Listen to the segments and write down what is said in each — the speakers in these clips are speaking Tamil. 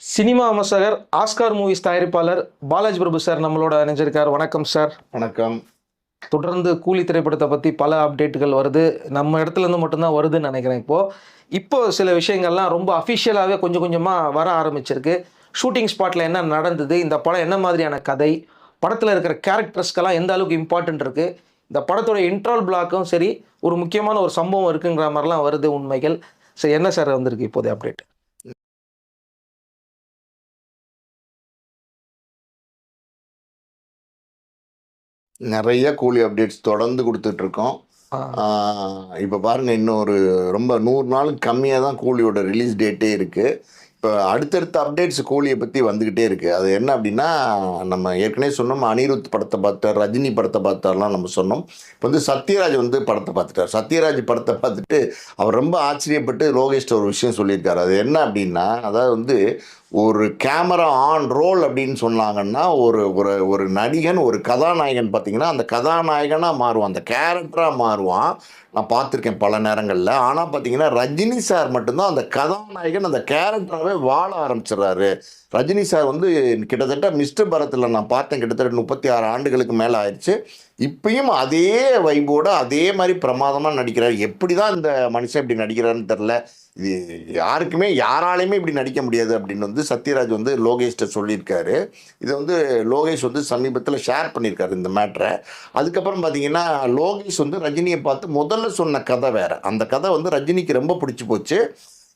சினிமா விமர்சகர் ஆஸ்கார் மூவிஸ் தயாரிப்பாளர் பாலாஜி பிரபு சார் நம்மளோட இணைஞ்சிருக்கார். வணக்கம் சார். வணக்கம். தொடர்ந்து கூலி திரைப்படத்தை பற்றி பல அப்டேட்டுகள் வருது. நம்ம இடத்துல இருந்து மட்டும்தான் வருதுன்னு நினைக்கிறேன் இப்போது இப்போ சில விஷயங்கள்லாம் ரொம்ப அஃபிஷியலாகவே கொஞ்சம் கொஞ்சமாக வர ஆரம்பிச்சிருக்கு. ஷூட்டிங் ஸ்பாட்டில் என்ன நடந்தது? இந்த படம் என்ன மாதிரியான கதை? படத்தில் இருக்கிற கேரக்டர்ஸ்க்கெல்லாம் எந்த அளவுக்கு இம்பார்ட்டன்ட் இருக்குது இந்த படத்தோட இன்ட்ரோல் பிளாக்கும் சரி ஒரு முக்கியமான ஒரு சம்பவம் இருக்குங்கிற மாதிரிலாம் வருது உண்மைகள். சரி என்ன சார் வந்திருக்கு இப்போதைய அப்டேட் நிறைய கூலி அப்டேட்ஸ் தொடர்ந்து கொடுத்துட்டு இருக்கோம் இப்போ பாருங்க இன்னும் ஒரு ரொம்ப நூறு நாளுக்கு கம்மியாக தான் கூலியோட ரிலீஸ் டேட்டே இருக்கு. இப்போ அடுத்தடுத்த அப்டேட்ஸ் கூலியை பற்றி வந்துக்கிட்டே இருக்கு. அது என்ன அப்படின்னா நம்ம ஏற்கனவே சொன்னோம் அனிருத் படத்தை பார்த்தார் ரஜினி படத்தை பார்த்தார்லாம் நம்ம சொன்னோம். இப்போ வந்து சத்யராஜ் வந்து படத்தை பார்த்துட்டார். சத்யராஜ் படத்தை பார்த்துட்டு அவர் ரொம்ப ஆச்சரியப்பட்டு லோகேஷ்ட ஒரு விஷயம் சொல்லியிருக்காரு. அது என்ன அப்படின்னா அதாவது வந்து ஒரு கேமரா ஆன் ரோல் அப்படின்னு சொன்னாங்கன்னா ஒரு ஒரு ஒரு நடிகன் ஒரு கதாநாயகன் பார்த்தீங்கன்னா அந்த கதாநாயகனாக மாறுவான். அந்த கேரக்டராக மாறுவான். நான் பார்த்துருக்கேன் பல நேரங்களில். ஆனால் பார்த்தீங்கன்னா ரஜினி சார் மட்டும்தான் அந்த கதாநாயகன் அந்த கேரக்டராகவே வாழ ஆரம்பிச்சிடுறாரு. ரஜினி சார் வந்து கிட்டத்தட்ட மிஸ்டர் பரத்தில் நான் பார்த்தேன். கிட்டத்தட்ட முப்பத்தி ஆறு ஆண்டுகளுக்கு மேலே ஆயிடுச்சு. இப்பயும் அதே வைபோடு அதே மாதிரி பிரமாதமாக நடிக்கிறார். எப்படி தான் இந்த மனுஷன் இப்படி நடிக்கிறாருன்னு தெரில இது யாருக்குமே யாராலையுமே இப்படி நடிக்க முடியாது அப்படின்னு வந்து சத்யராஜ் வந்து லோகேஷ்ட சொல்லியிருக்காரு. இதை வந்து லோகேஷ் வந்து சமீபத்தில் ஷேர் பண்ணியிருக்காரு இந்த மேட்ரை அதுக்கப்புறம் பார்த்தீங்கன்னா லோகேஷ் வந்து ரஜினியை பார்த்து முதல்ல சொன்ன கதை வேறு. அந்த கதை வந்து ரஜினிக்கு ரொம்ப பிடிச்சி போச்சு.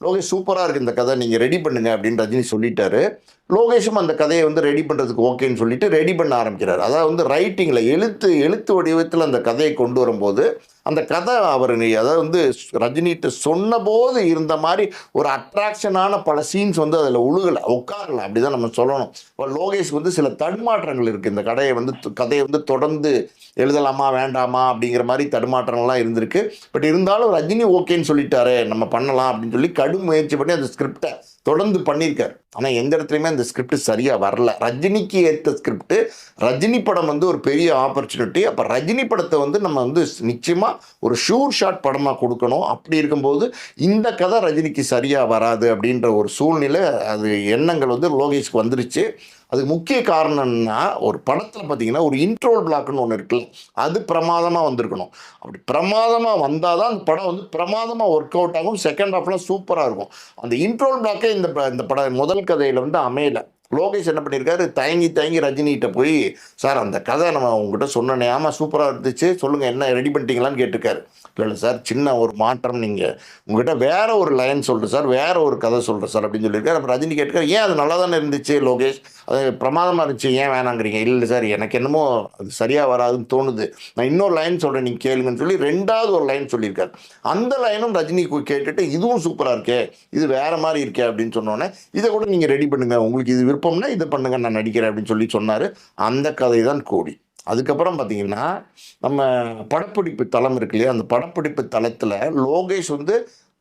லோகேஷ் சூப்பராக இருக்குது இந்த கதை நீங்கள் ரெடி பண்ணுங்க அப்படின்னு ரஜினி சொல்லிட்டாரு. லோகேஷும் அந்த கதையை வந்து ரெடி பண்ணுறதுக்கு ஓகேன்னு சொல்லிட்டு ரெடி பண்ண ஆரம்பிக்கிறார். அதாவது வந்து ரைட்டிங்கில் எழுத்து எழுத்து வடிவத்தில் அந்த கதையை கொண்டு வரும்போது அந்த கதை அவர் அதை அதாவது வந்து ரஜினிகிட்ட சொன்னபோது இருந்த மாதிரி ஒரு அட்ராக்ஷனான பல சீன்ஸ் வந்து அதில் உழுகலை உட்காரல அப்படிதான் நம்ம சொல்லணும். இப்போ லோகேஷ் வந்து சில தடுமாற்றங்கள் இருக்குது இந்த கடையை வந்து கதையை வந்து தொடர்ந்து எழுதலாமா வேண்டாமா அப்படிங்கிற மாதிரி தடுமாற்றங்கள்லாம் இருந்திருக்கு. பட் இருந்தாலும் ரஜினி ஓகேன்னு சொல்லிட்டாரு நம்ம பண்ணலாம் அப்படின்னு சொல்லி கடும் முயற்சி பண்ணி அந்த ஸ்கிரிப்டை தொடர்ந்து பண்ணியிருக்காரு. ஆனால் எந்த இடத்துலையுமே அந்த ஸ்கிரிப்ட் சரியாக வரல. ரஜினிக்கு ஏற்ற ஸ்கிரிப்ட் ரஜினி படம் வந்து ஒரு பெரிய ஆப்பர்ச்சுனிட்டி அப்போ ரஜினி படத்தை வந்து நம்ம வந்து நிச்சயமாக ஒரு ஷூர் ஷாட் படமாக கொடுக்கணும். அப்படி இருக்கும்போது இந்த கதை ரஜினிக்கு சரியாக வராது அப்படின்ற ஒரு சூழ்நிலை அது எண்ணங்கள் வந்து லோகேஷ்க்கு வந்துருச்சு. அதுக்கு முக்கிய காரணம்னா ஒரு படத்தில் பார்த்தீங்கன்னா ஒரு இன்ட்ரோல் பிளாக்னு ஒன்று இருக்குல்ல அது பிரமாதமாக வந்திருக்கணும். அப்படி பிரமாதமாக வந்தால் தான் அந்த படம் வந்து பிரமாதமாக ஒர்க் அவுட் ஆகும். செகண்ட் ஹாஃப்லாம் சூப்பராக இருக்கும். அந்த இன்ட்ரோல் பிளாக்கே இந்த ப- இந்த பட முதல் கதையில் வந்து அமையலை. லோகேஷ் என்ன பண்ணியிருக்காரு தயங்கி தயங்கி ரஜினிகிட்ட போய் சார் அந்த கதை நம்ம உங்ககிட்ட சொன்னேனே ஆமாம் சூப்பராக இருந்துச்சு. சொல்லுங்கள் என்ன ரெடி பண்ணிட்டீங்களான்னு கேட்டிருக்காரு. இல்லை இல்லை சார் சின்ன ஒரு மாற்றம் நீங்கள் உங்ககிட்ட வேற ஒரு லைன் சொல்கிறேன் சார் வேற ஒரு கதை சொல்கிறேன் சார் அப்படின்னு சொல்லியிருக்காரு. அப்புறம் ரஜினி கேட்டுக்காரு ஏன் அது நல்லா தானே இருந்துச்சு லோகேஷ்? அது பிரமாதமாக இருந்துச்சு ஏன் வேணாங்கிறீங்க? இல்லை சார் எனக்கு என்னமோ அது சரியாக வராதுன்னு தோணுது. நான் இன்னொரு லைன் சொல்கிறேன் நீங்கள் கேளுங்கன்னு சொல்லி ரெண்டாவது ஒரு லைன் சொல்லியிருக்காரு. அந்த லைனும் ரஜினி கேட்டுட்டு இதுவும் சூப்பராக இருக்கே இது வேற மாதிரி இருக்கே அப்படின்னு சொன்னோன்னே இதை கூட நீங்கள் ரெடி பண்ணுங்கள் உங்களுக்கு இது விருப்பம் விருப்பம்னா இதை பண்ணுங்க நான் நடிக்கிறேன் அப்படின்னு சொல்லி சொன்னார். அந்த கதை தான் கோடி. அதுக்கப்புறம் பார்த்தீங்கன்னா நம்ம படப்பிடிப்பு தளம் இருக்கு இல்லையா? அந்த படப்பிடிப்பு தளத்தில் லோகேஷ் வந்து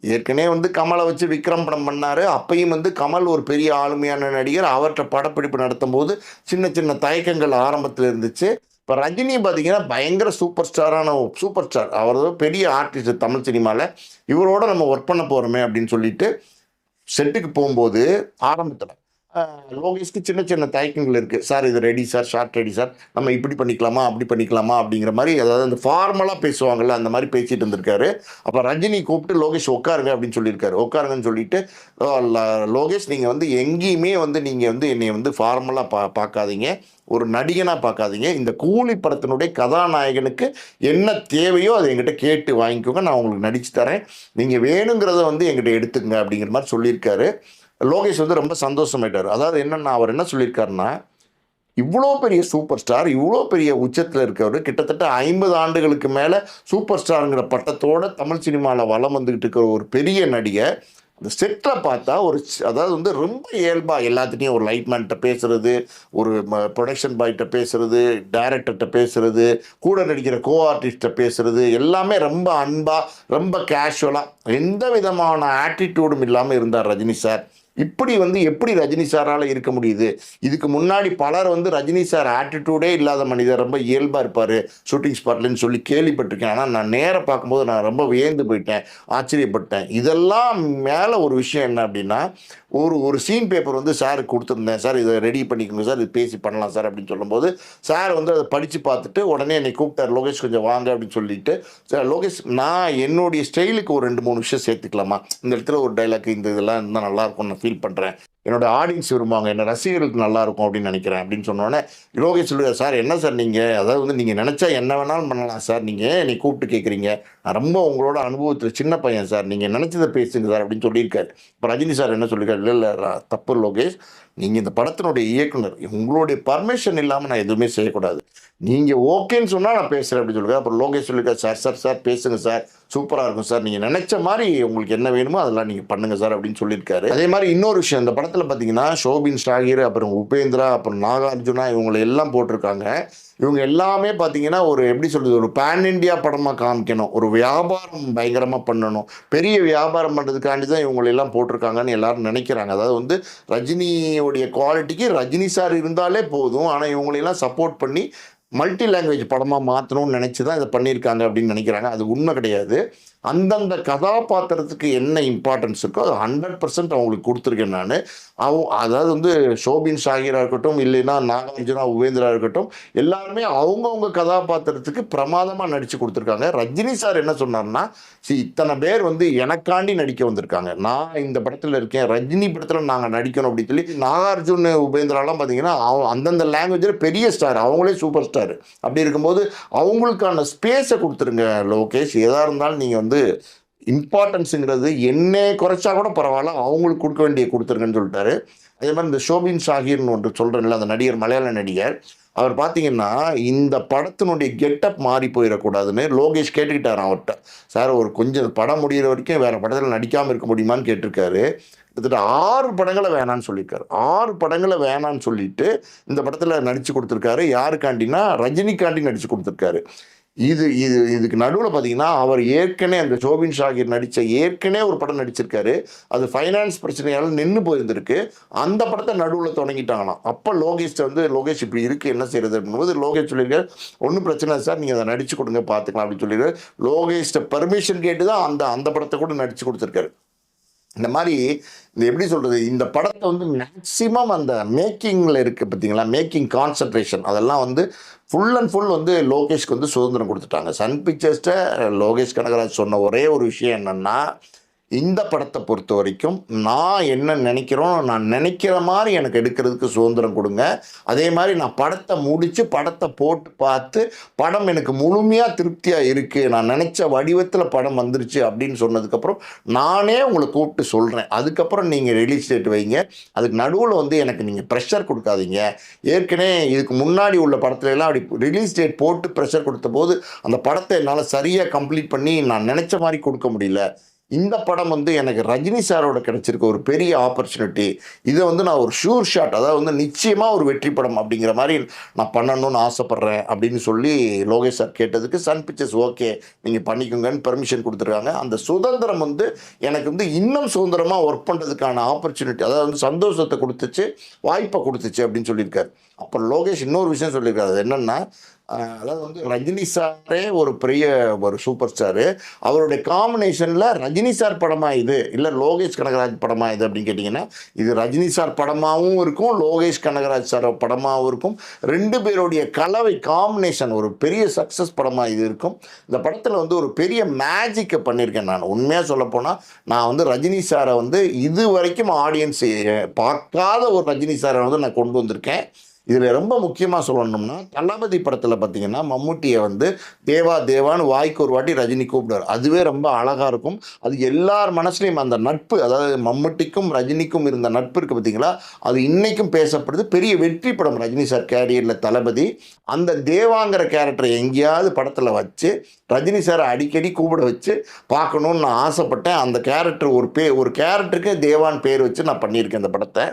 ஏற்கனவே வந்து கமலை வச்சு விக்ரம் படம் பண்ணார். அப்பையும் வந்து கமல் ஒரு பெரிய ஆளுமையான நடிகர். அவர்கிட்ட படப்பிடிப்பு நடத்தும் போது சின்ன சின்ன தயக்கங்கள் ஆரம்பத்தில் இருந்துச்சு. இப்போ ரஜினி பார்த்தீங்கன்னா பயங்கர சூப்பர் ஸ்டாரான சூப்பர் ஸ்டார். அவர் பெரிய ஆர்டிஸ்ட் தமிழ் சினிமாவில் இவரோட நம்ம ஒர்க் பண்ண போகிறோமே அப்படின்னு சொல்லிட்டு செட்டுக்கு போகும்போது ஆரம்பத்தில் லோகேஷ்க்கு சின்ன சின்ன தயக்கங்கள் இருக்குது சார் இது ready sir. Shot ready sir. நம்ம இப்படி பண்ணிக்கலாமா? அப்படி பண்ணிக்கலாமா? அப்படிங்கிற மாதிரி அதாவது அந்த ஃபார்மலாக பேசுவாங்கள்ல அந்த மாதிரி பேசிட்டு இருந்திருக்காரு. அப்போ ரஜினி கூப்பிட்டு லோகேஷ் உட்காருங்க அப்படின்னு சொல்லியிருக்காரு. உட்காருங்கன்னு சொல்லிட்டு லோகேஷ் நீங்கள் வந்து எங்கேயுமே வந்து நீங்கள் வந்து என்னை வந்து ஃபார்மலாக பா பார்க்காதீங்க. ஒரு நடிகனாக பார்க்காதீங்க. இந்த கூலி படத்தினுடைய கதாநாயகனுக்கு என்ன தேவையோ அதை எங்கிட்ட கேட்டு வாங்கிக்கோங்க. நான் உங்களுக்கு நடிச்சு தரேன். நீங்கள் வேணுங்கிறத வந்து எங்கிட்ட எடுத்துக்கங்க அப்படிங்கிற மாதிரி சொல்லியிருக்காரு. லோகேஷ் வந்து ரொம்ப சந்தோஷமாயிட்டார். அதாவது என்னென்னா அவர் என்ன சொல்லியிருக்காருன்னா இவ்வளோ பெரிய சூப்பர் ஸ்டார் இவ்வளோ பெரிய உச்சத்தில் இருக்கவர் கிட்டத்தட்ட ஐம்பது ஆண்டுகளுக்கு மேலே சூப்பர் ஸ்டாருங்கிற பட்டத்தோட தமிழ் சினிமாவில் வளம் வந்துக்கிட்டு இருக்கிற ஒரு பெரிய நடிகை அந்த செட்டில் பார்த்தா ஒரு அதாவது வந்து ரொம்ப இயல்பாக எல்லாத்துலேயும் ஒரு லைட்மேன்கிட்ட பேசுறது ஒரு ப்ரொடக்ஷன் பாய்கிட்ட பேசுறது டைரக்டர்கிட்ட பேசுறது கூட நடிக்கிற கோ ஆர்டிஸ்ட்டை பேசுறது எல்லாமே ரொம்ப அன்பாக ரொம்ப கேஷுவலாக எந்த விதமான ஆட்டிடியூடும் இல்லாமல் இருந்தார் ரஜினி சார். இப்படி வந்து எப்படி ரஜினி சாரால் இருக்க முடியுது? இதுக்கு முன்னாடி பலர் வந்து ரஜினி சார் ஆட்டிடியூடே இல்லாத மனிதர் ரொம்ப இயல்பாக இருப்பார் ஷூட்டிங் ஸ்பாட்லன்னு சொல்லி கேள்விப்பட்டிருக்கேன். ஆனால் நான் நேராக பார்க்கும்போது நான் ரொம்ப வியந்து போயிட்டேன் ஆச்சரியப்பட்டேன். இதெல்லாம் மேலே ஒரு விஷயம் என்ன அப்படின்னா ஒரு ஒரு சீன் பேப்பர் வந்து சாருக்கு கொடுத்துருந்தேன். சார் இதை ரெடி பண்ணிக்கோங்க சார் இது பேசி பண்ணலாம் சார் அப்படின்னு சொல்லும்போது சார் வந்து அதை படித்து பார்த்துட்டு உடனே என்னை கூப்பிட்டார் லோகேஷ் கொஞ்சம் வாங்க அப்படின்னு சொல்லிட்டு. சார் லோகேஷ் நான் என்னுடைய ஸ்டைலுக்கு ஒரு ரெண்டு மூணு விஷயம் சேர்த்துக்கலாமா? இந்த இடத்துல ஒரு டைலாக் இந்த இதெல்லாம் இருந்தால் நல்லாயிருக்கும் நான் ஃபீல் பண்ணுறேன் என்னோட ஆடியன்ஸ் விரும்புவாங்க என்ன ரசிகர்களுக்கு நல்லா இருக்கும் அப்படின்னு நினைக்கிறேன் அப்படின்னு சொன்னோடனே லோகேஷ் சொல்லுவார் சார் என்ன சார் நீங்கள் அதாவது வந்து நீங்கள் நினச்சா என்ன வேணாலும் பண்ணலாம் சார். நீங்கள் என்னை கூப்பிட்டு கேட்குறீங்க? நான் ரொம்ப உங்களோட அனுபவத்தில் சின்ன பையன் சார். நீங்கள் நினச்சதை பேசுங்க சார் அப்படின்னு சொல்லியிருக்காரு. இப்போ ரஜினி சார் என்ன சொல்லியிருக்காரு? இல்லை இல்லை தப்பு லோகேஷ். நீங்கள் இந்த படத்தினுடைய இயக்குனர் உங்களுடைய பர்மிஷன் இல்லாமல் நான் எதுவுமே செய்யக்கூடாது. நீங்கள் ஓகேன்னு சொன்னால் நான் பேசுகிறேன் அப்படின்னு சொல்லுங்கள் அப்புறம் லோகேஷ் சொல்லியிருக்காரு சார் சார் சார் பேசுங்க சார். சூப்பராக இருக்கும் சார். நீங்கள் நினச்ச மாதிரி உங்களுக்கு என்ன வேணுமோ அதெல்லாம் நீங்கள் பண்ணுங்கள் சார் அப்படின்னு சொல்லியிருக்காரு. அதே மாதிரி இன்னொரு விஷயம் இந்த படத்தில் பார்த்தீங்கன்னா ஷோபின் ஷாகிர் அப்புறம் உபேந்திரா அப்புறம் நாகார்ஜுனா இவங்களை எல்லாம் போட்டிருக்காங்க. இவங்க எல்லாமே பார்த்தீங்கன்னா ஒரு எப்படி சொல்கிறது ஒரு பேன் இண்டியா படமாக காமிக்கணும். ஒரு வியாபாரம் பயங்கரமாக பண்ணணும். பெரிய வியாபாரம் பண்ணுறதுக்காண்டி தான் இவங்களெல்லாம் போட்டிருக்காங்கன்னு எல்லாரும் நினைக்கிறாங்க. அதாவது வந்து ரஜினியோடைய குவாலிட்டிக்கு ரஜினி சார் இருந்தாலே போதும். ஆனால் இவங்களெல்லாம் சப்போர்ட் பண்ணி மல்டி லாங்குவேஜ் படமாக மாற்றணும்னு நினச்சி தான் இதை பண்ணியிருக்காங்க அப்படின்னு நினைக்கிறாங்க. அது உண்மை கிடையாது. அந்தந்த கதாபாத்திரத்துக்கு என்ன இம்பார்ட்டன்ஸ் இருக்கோ அது ஹண்ட்ரட் பர்சன்ட் அவங்களுக்கு கொடுத்துருக்கேன் நான். அவ அதாவது வந்து ஷோபின் ஷாகிரா இருக்கட்டும் இல்லைன்னா நாகார்ஜுனா உபேந்திரா இருக்கட்டும் எல்லாருமே அவங்கவுங்க கதாபாத்திரத்துக்கு பிரமாதமாக நடித்து கொடுத்துருக்காங்க. ரஜினி சார் என்ன சொன்னார்னா சி இத்தனை பேர் வந்து எனக்காண்டி நடிக்க வந்திருக்காங்க. நான் இந்த படத்தில் இருக்கேன். ரஜினி படத்தில் நாங்கள் நடிக்கணும் அப்படின்னு சொல்லி நாகார்ஜுன் உபேந்திராலாம் பார்த்தீங்கன்னா அவ- அந்தந்த லாங்குவேஜில் பெரிய ஸ்டார் அவங்களே சூப்பர் ஸ்டார் அப்படி இருக்கும்போது அவங்களுக்கான ஸ்பேஸை கொடுத்துருங்க லோகேஷ். எதாக இருந்தாலும் நீங்கள் வந்து வந்து இம்பார்ட்டன்ஸுங்கிறது என்னே குறைச்சா கூட பரவாயில்ல அவங்களுக்கு கொடுக்க வேண்டிய கொடுத்துருங்கன்னு சொல்லிட்டாரு. அதே மாதிரி இந்த ஷோபின் ஷாகிர்னு ஒன்று சொல்கிறேன்ல அந்த நடிகர் மலையாள நடிகர் அவர் பார்த்தீங்கன்னா இந்த படத்தினுடைய கெட்டப் மாறி போயிடக்கூடாதுன்னு லோகேஷ் கேட்டுக்கிட்டார் அவர்கிட்ட. சார் ஒரு கொஞ்சம் படம் முடியிற வரைக்கும் வேறு படத்தில் நடிக்காமல் இருக்க முடியுமான்னு கேட்டிருக்காரு. கிட்டத்தட்ட ஆறு படங்களை வேணான்னு சொல்லியிருக்காரு. ஆறு படங்களை வேணான்னு சொல்லிட்டு இந்த படத்தில் நடித்து கொடுத்துருக்காரு. யாருக்காண்டினா ரஜினிகாண்டி நடித்து கொடுத்துருக்காரு. இது இது இதுக்கு நடுவில் பார்த்தீங்கன்னா அவர் ஏற்கனவே அந்த ஜோபின் ஷாகிர் நடித்த ஏற்கனவே ஒரு படம் நடிச்சிருக்காரு. அது ஃபைனான்ஸ் பிரச்சனையால் நின்று போயிருந்திருக்கு. அந்த படத்தை நடுவில் தொடங்கிட்டாங்களாம். அப்போ லோகேஷ் வந்து லோகேஷ் இப்படி இருக்குது என்ன செய்யறது அப்படின்போது லோகேஷ் சொல்லியிருக்காரு ஒன்றும் பிரச்சனை இல்லை சார் நீங்கள் அதை நடிச்சு கொடுங்க பார்த்துக்கலாம் அப்படின்னு சொல்லியிருக்காரு. லோகேஷ்ட பர்மிஷன் கேட்டு தான் அந்த அந்த படத்தை கூட நடிச்சு கொடுத்துருக்காரு. இந்த மாதிரி இந்த எப்படி சொல்கிறது இந்த படத்தை வந்து மேக்ஸிமம் அந்த மேக்கிங்கில் இருக்குது பார்த்தீங்களா மேக்கிங் கான்சன்ட்ரேஷன் அதெல்லாம் வந்து ஃபுல் அண்ட் ஃபுல் வந்து லோகேஷ்க்கு வந்து சுதந்திரம் கொடுத்துட்டாங்க. சன் பிக்சர்ஸ்ட்டை லோகேஷ் கனகராஜ் சொன்ன ஒரே ஒரு விஷயம் என்னென்னா இந்த படத்தை பொறுத்த வரைக்கும் நான் என்ன நினைக்கிறோம் நான் நினைக்கிற மாதிரி எனக்கு எடுக்கிறதுக்கு சுதந்திரம் கொடுங்க. அதே மாதிரி நான் படத்தை முடித்து படத்தை போட்டு பார்த்து படம் எனக்கு முழுமையாக திருப்தியாக இருக்குது நான் நினச்ச வடிவத்தில் படம் வந்துருச்சு அப்படின்னு சொன்னதுக்கப்புறம் நானே உங்களை கூப்பிட்டு சொல்கிறேன் அதுக்கப்புறம் நீங்கள் ரிலீஸ் டேட் வைங்க. அதுக்கு நடுவில் வந்து எனக்கு நீங்கள் ப்ரெஷர் கொடுக்காதீங்க. ஏற்கனவே இதுக்கு முன்னாடி உள்ள படத்துல எல்லாம் அப்படி ரிலீஸ் டேட் போட்டு ப்ரெஷர் கொடுத்த போது அந்த படத்தை என்னால் சரியாக கம்ப்ளீட் பண்ணி நான் நினச்ச மாதிரி கொடுக்க முடியல. இந்த படம் வந்து எனக்கு ரஜினி சாரோட கிடைச்சிருக்க ஒரு பெரிய ஆப்பர்ச்சுனிட்டி இதை வந்து நான் ஒரு ஷூர் ஷாட் அதாவது வந்து நிச்சயமாக ஒரு வெற்றி படம் அப்படிங்கிற மாதிரி நான் பண்ணணும்னு ஆசைப்பட்றேன் அப்படின்னு சொல்லி லோகேஷ் சார் கேட்டதுக்கு சன் பிக்சர்ஸ் ஓகே நீங்கள் பண்ணிக்கோங்கன்னு பெர்மிஷன் கொடுத்துருக்காங்க. அந்த சுதந்திரம் வந்து எனக்கு வந்து இன்னும் சுதந்திரமாக ஒர்க் பண்ணுறதுக்கான ஆப்பர்ச்சுனிட்டி அதாவது வந்து சந்தோஷத்தை கொடுத்துச்சு வாய்ப்பை கொடுத்துச்சு அப்படின்னு சொல்லியிருக்காரு. அப்போ லோகேஷ் இன்னொரு விஷயம் சொல்லியிருக்காரு. அது என்னென்னா அதாவது வந்து ரஜினி சாரே ஒரு பெரிய ஒரு சூப்பர் ஸ்டாரு. அவருடைய காம்பினேஷனில் ரஜினி சார் படமாக இது? இல்லை லோகேஷ் கனகராஜ் படமா இது அப்படின்னு கேட்டிங்கன்னா இது ரஜினி சார் படமாகவும் இருக்கும் லோகேஷ் கனகராஜ் சார் படமாகவும் இருக்கும். ரெண்டு பேருடைய கலவை காம்பினேஷன் ஒரு பெரிய சக்ஸஸ் படமாக இது இருக்கும். இந்த படத்தில் வந்து ஒரு பெரிய மேஜிக்கை பண்ணியிருக்கேன் நான். உண்மையாக சொல்லப்போனால் நான் வந்து ரஜினி சாரை வந்து இது வரைக்கும் ஆடியன்ஸ் பார்க்காத ஒரு ரஜினி சாரை வந்து நான் கொண்டு வந்திருக்கேன். இதில் ரொம்ப முக்கியமாக சொல்லணும்னா தளபதி படத்தில் பார்த்தீங்கன்னா மம்முட்டியை வந்து தேவா தேவான்னு வாய்க்கு ஒரு வாட்டி ரஜினி கூப்பிடுவார். அதுவே ரொம்ப அழகாக இருக்கும். அது எல்லார் மனசுலையும் அந்த நட்பு அதாவது மம்முட்டிக்கும் ரஜினிக்கும் இருந்த நட்பு இருக்குது பார்த்தீங்களா அது இன்றைக்கும் பேசப்படுது. பெரிய வெற்றி படம் ரஜினி சார் கேரியரில் தளபதி. அந்த தேவாங்கிற கேரக்டரை எங்கேயாவது படத்தில் வச்சு ரஜினி சாரை அடிக்கடி கூப்பிட வச்சு பார்க்கணுன்னு நான் ஆசைப்பட்டேன். அந்த கேரக்டர் ஒரு பே ஒரு கேரக்டருக்கு தேவான் பேர் வச்சு நான் பண்ணியிருக்கேன் அந்த படத்தை.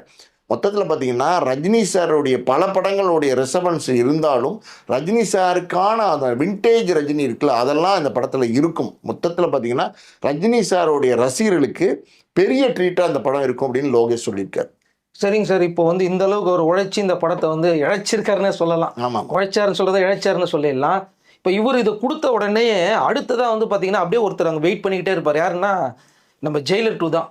மொத்தத்தில் பார்த்தீங்கன்னா ரஜினி சாருடைய பல படங்களுடைய ரெசபன்ஸ் இருந்தாலும் ரஜினி சாருக்கான அந்த விண்டேஜ் ரஜினி இருக்குல்ல அதெல்லாம் இந்த படத்தில் இருக்கும். மொத்தத்தில் பார்த்தீங்கன்னா ரஜினி சாருடைய ரசிகர்களுக்கு பெரிய ட்ரீட்டாக அந்த படம் இருக்கும் அப்படின்னு லோகேஷ் சொல்லியிருக்கார். சரிங்க சார் இப்போ வந்து இந்த அளவுக்கு ஒரு உழைச்சி இந்த படத்தை வந்து இழைச்சிருக்காருன்னே சொல்லலாம். ஆமாம் உழைச்சாருன்னு சொல்றதை இழைச்சாருன்னு சொல்லிடலாம். இப்போ இவர் இதை கொடுத்த உடனே அடுத்ததாக வந்து பார்த்தீங்கன்னா அப்படியே ஒருத்தர் அங்கே வெயிட் பண்ணிக்கிட்டே இருப்பார். யாருன்னா நம்ம ஜெயிலர் டூ தான்.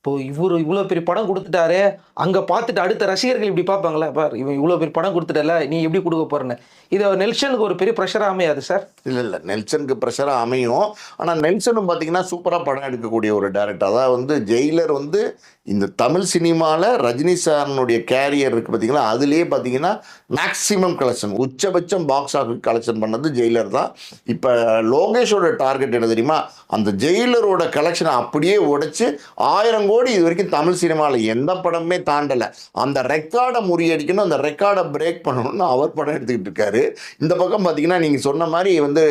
இப்போ இவரு இவ்வளோ பெரிய படம் கொடுத்துட்டாரு. அங்கே பார்த்துட்டு அடுத்த ரசிகர்கள் இப்படி பார்ப்பாங்களா? பார் இவன் இவ்வளோ பெரிய படம் கொடுத்துட்டல நீ எப்படி கொடுக்க போறேன்னு. இது நெல்சனுக்கு ஒரு பெரிய ப்ரெஷராக அமையாது சார் இல்லை இல்லை நெல்சனுக்கு ப்ரெஷராக அமையும். ஆனால் நெல்சனும் பார்த்தீங்கன்னா சூப்பராக படம் எடுக்கக்கூடிய ஒரு டேரக்டர் அதாவது வந்து ஜெயிலர் வந்து இந்த தமிழ் சினிமாவில் ரஜினி சாரனுடைய கேரியர் இருக்குது பார்த்தீங்களா அதுலேயே பார்த்தீங்கன்னா மேக்ஸிமம் கலெக்ஷன் உச்சபட்சம் பாக்ஸ் ஆஃபீஸ் கலெக்ஷன் பண்ணது ஜெயிலர் தான். இப்போ லோகேஷோட டார்கெட் என்ன தெரியுமா? அந்த ஜெயிலரோட கலெக்ஷனை அப்படியே உடைச்சி ஆயிரம் கோடி இது வரைக்கும் தமிழ் சினிமாவில் எந்த படமே தாண்டலை. அந்த ரெக்கார்டை முறியடிக்கணும் அந்த ரெக்கார்டை பிரேக் பண்ணணும்னு அவர் படம் எடுத்துக்கிட்டு இருக்காரு. இந்த பக்கம் பார்த்தீங்கன்னா நீங்கள் சொன்ன மாதிரி வந்து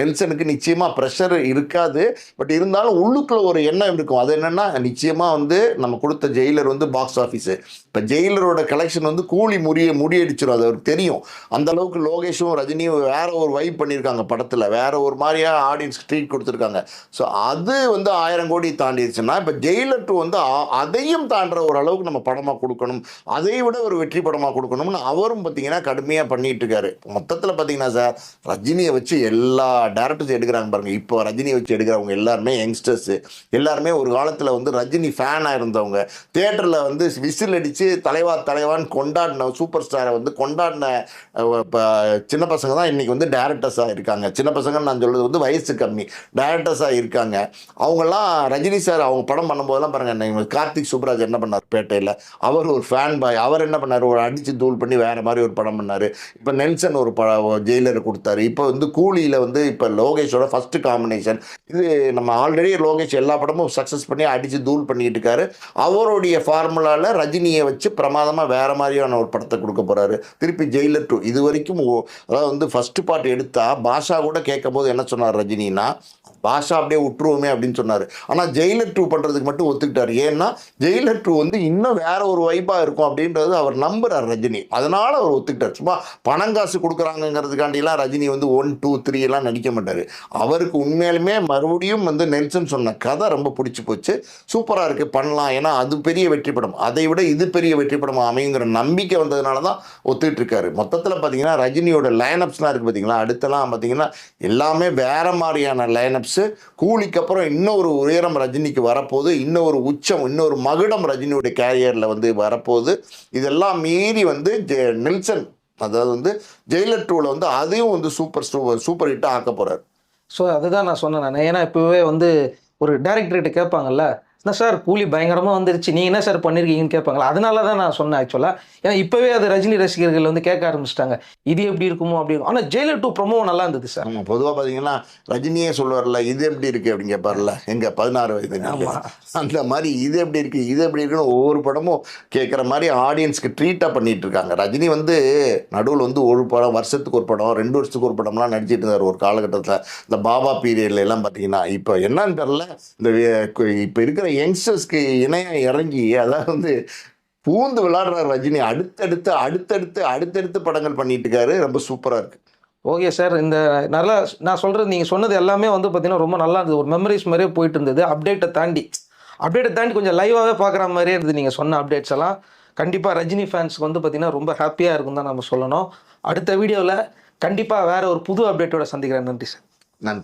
நெல்சனுக்கு நிச்சயமாக ப்ரெஷர் இருக்காது. பட் இருந்தாலும் உள்ளுக்குள்ள ஒரு எண்ணம் இருக்கும். அது என்னென்னா நிச்சயமாக வந்து நம்ம கொடுத்த ஜெயிலர் வந்து பாக்ஸ் ஆஃபீஸு இப்போ ஜெயிலரோட கலெக்ஷன் வந்து கூலி முறிய முடியடிச்சிடும் அது அவருக்கு தெரியும். அந்த அளவுக்கு லோகேஷும் ரஜினியும் வேற ஒரு வைப் பண்ணியிருக்காங்க படத்தில். வேற ஒரு மாதிரியாக ஆடியன்ஸ் ட்ரீட் கொடுத்துருக்காங்க. ஸோ அது வந்து ஆயிரம் கோடி தாண்டிடுச்சுன்னா இப்போ ஜெயிலர் டூ வந்து அதையும் தாண்டுற ஒரு அளவுக்கு நம்ம படமாக கொடுக்கணும். அதை விட ஒரு வெற்றி படமாக கொடுக்கணும்னு அவரும் பார்த்தீங்கன்னா கடுமையாக பண்ணிட்டு இருக்காரு மொத்தத்தில் பார்த்தீங்கன்னா சார் ரஜினியை வச்சு எல்லா டேரக்டர்ஸ் எடுக்கிறாங்க பாருங்க. இப்போ ரஜினியை வச்சு எடுக்கிறவங்க எல்லாருமே யங்ஸ்டர்ஸ் எல்லாருமே ஒரு காலத்தில் வந்து ரஜினி ஃபேனாக இருந்தவங்க. தேட்டரில் வந்து விசில் அடித்து தலைவா தலைவான்னு கொண்டாடின சூப்பர் ஸ்டாரை வந்து கொண்டாடின இப்போ சின்ன பசங்க தான் இன்றைக்கி வந்து டேரக்டர்ஸாக இருக்காங்க. சின்ன பசங்கன்னு நான் சொல்றது வந்து வயசு கம்மி. டேரக்டர்ஸாக இருக்காங்க. அவங்கெல்லாம் ரஜினி சார் அவங்க படம் பண்ணும்போதெல்லாம் பாருங்க கார்த்திக் சுப்ராஜ் என்ன பண்ணார் பேட்டையில்? அவர் ஒரு ஃபேன் பாய் அவர் என்ன பண்ணார்? ஒரு அடித்து தூள் பண்ணி வேறு மாதிரி ஒரு படம் பண்ணார். இப்போ நெல்சன் ஒரு ப ஜெயிலர் கொடுத்தாரு. இப்போ வந்து கூலியில் வந்து இப்போ லோகேஷோட ஃபஸ்ட்டு காம்பினேஷன் இது நம்ம ஆல்ரெடி லோகேஷ் எல்லா படமும் சக்ஸஸ் பண்ணி அடித்து தூள் பண்ணிக்கிட்டு இருக்காரு. அவருடைய ஃபார்முலாவில் ரஜினியை வச்சு பிரமாதமாக வேறு மாதிரியான ஒரு படத்தை கொடுக்க போகிறாரு திருப்பி ஜெயிலர் டூ இது வரைக்கும் அதாவது வந்து ஃபஸ்ட்டு பார்ட் எடுத்தால் பாஷா கூட கேட்கும் போது என்ன சொன்னார் ரஜினினா பாஷா அப்படியே விட்டுருவோமே அப்படின்னு சொன்னார். ஆனால் ஜெயிலர் டூ பண்ணுறதுக்கு மட்டும் ஒத்துக்கிட்டார். ஏன்னா ஜெயிலர் டூ வந்து இன்னும் வேற ஒரு வைப்பாக இருக்கும் அப்படின்றது அவர் நம்புறார் ரஜினி. அதனால் அவர் ஒத்துக்கிட்டார். சும்மா பணம் காசு கொடுக்குறாங்கிறதுக்காண்டிலாம் ரஜினி வந்து ஒன் டூ த்ரீ எல்லாம் நடிக்க மாட்டார். அவருக்கு உண்மையிலுமே மறுபடியும் வந்து நெல்சன் சொன்ன கதை ரொம்ப பிடிச்சி போச்சு. சூப்பராக இருக்குது பண்ணலாம். ஏன்னா அது பெரிய வெற்றி படம். அதை விட இது பெரிய வெற்றி படம் அமைங்கிற நம்பிக்கை வந்ததுனால தான் ஒத்துக்கிட்டு இருக்காரு. மொத்தத்தில் பார்த்தீங்கன்னா ரஜினியோட லைனப்ஸ்லாம் இருக்குது பார்த்தீங்களா அடுத்தலாம் பார்த்தீங்கன்னா எல்லாமே வேற மாதிரியான லைனப்ஸ் கூலிக்கு அப்புறம் இன்னொரு உயரம் ரஜினிக்கு வரப்போகுது. இன்னொரு உச்சம் இன்னொரு மகுடம் ரஜினியோட கேரியரில் வந்து வரப்போகுது. இதெல்லாம் மீறி வந்து ஜெ- நெல்சன் அதாவது வந்து ஜெயிலர் டூவில் வந்து அதையும் வந்து சூப்பர் சூப்பர் சூப்பர் ஹிட்டாக ஆக்க போகிறார் ஸோ அதுதான் நான் சொன்னேன் நான். ஏன்னா இப்போவே வந்து ஒரு டேரக்டர்கிட்ட கேட்பாங்கல்ல என்ன சார் கூலி பயங்கரமாக வந்துருச்சு. நீங்கள் என்ன சார் பண்ணியிருக்கீங்கன்னு கேட்பாங்களா? அதனால தான் நான் சொன்னேன் ஆக்சுவலாக ஏன்னா இப்போவே அது ரஜினி ரசிகர்கள் வந்து கேட்க ஆரம்பிச்சிட்டாங்க. இது எப்படி இருக்குமோ அப்படி இருக்கும். ஆனால் ஜெயிலர் டூ ப்ரொமோ நல்லா இருந்தது சார். ஆமாம் பொதுவாக பார்த்தீங்கன்னா ரஜினியே சொல்லுவார்ல இது எப்படி இருக்கு அப்படின்னு கேட்பார்ல. எங்க பதினாறு வயது. அந்த மாதிரி இது எப்படி இருக்கு இது எப்படி இருக்குன்னு ஒவ்வொரு படமும் கேட்குற மாதிரி ஆடியன்ஸ்க்கு ட்ரீட்டாக பண்ணிட்டு இருக்காங்க. ரஜினி வந்து நடுவில் வந்து ஒரு படம் வருஷத்துக்கு ஒரு படம் ரெண்டு வருஷத்துக்கு ஒரு படம்லாம் நடிச்சிட்டு இருந்தார். ஒரு காலகட்டத்தில் இந்த பாபா பீரியட்ல எல்லாம் பார்த்தீங்கன்னா இப்போ என்னன்னு தெரில இந்த இப்போ இருக்கிற யங்ஸ்டர்ஸ்க்கு இணையம் இறங்கி அதாவது வந்து பூந்து விளையாடுற ரஜினி. அடுத்தடுத்து அடுத்தடுத்து அடுத்தடுத்து படங்கள் பண்ணிட்டு இருக்காரு. ரொம்ப சூப்பராக இருக்கு. Okay sir. இந்த நல்லா நான் சொல்கிறது நீங்கள் சொன்னது எல்லாமே வந்து பார்த்தீங்கன்னா ரொம்ப நல்லா இருந்தது. ஒரு மெமரிஸ் மாதிரியே போயிட்டு இருந்தது. அப்டேட்டை தாண்டி அப்டேட்டை தாண்டி கொஞ்சம் லைவாகவே பார்க்குற மாதிரியே இருந்தது நீங்கள் சொன்ன அப்டேட்ஸ் எல்லாம். கண்டிப்பாக ரஜினி ஃபேன்ஸ்க்கு வந்து பார்த்தீங்கன்னா ரொம்ப ஹாப்பியாக இருக்கும் தான் நம்ம சொல்லணும். அடுத்த வீடியோவில் கண்டிப்பாக வேற ஒரு புது அப்டேட்டோட சந்திக்கிறேன். நன்றி சார். நன்றி.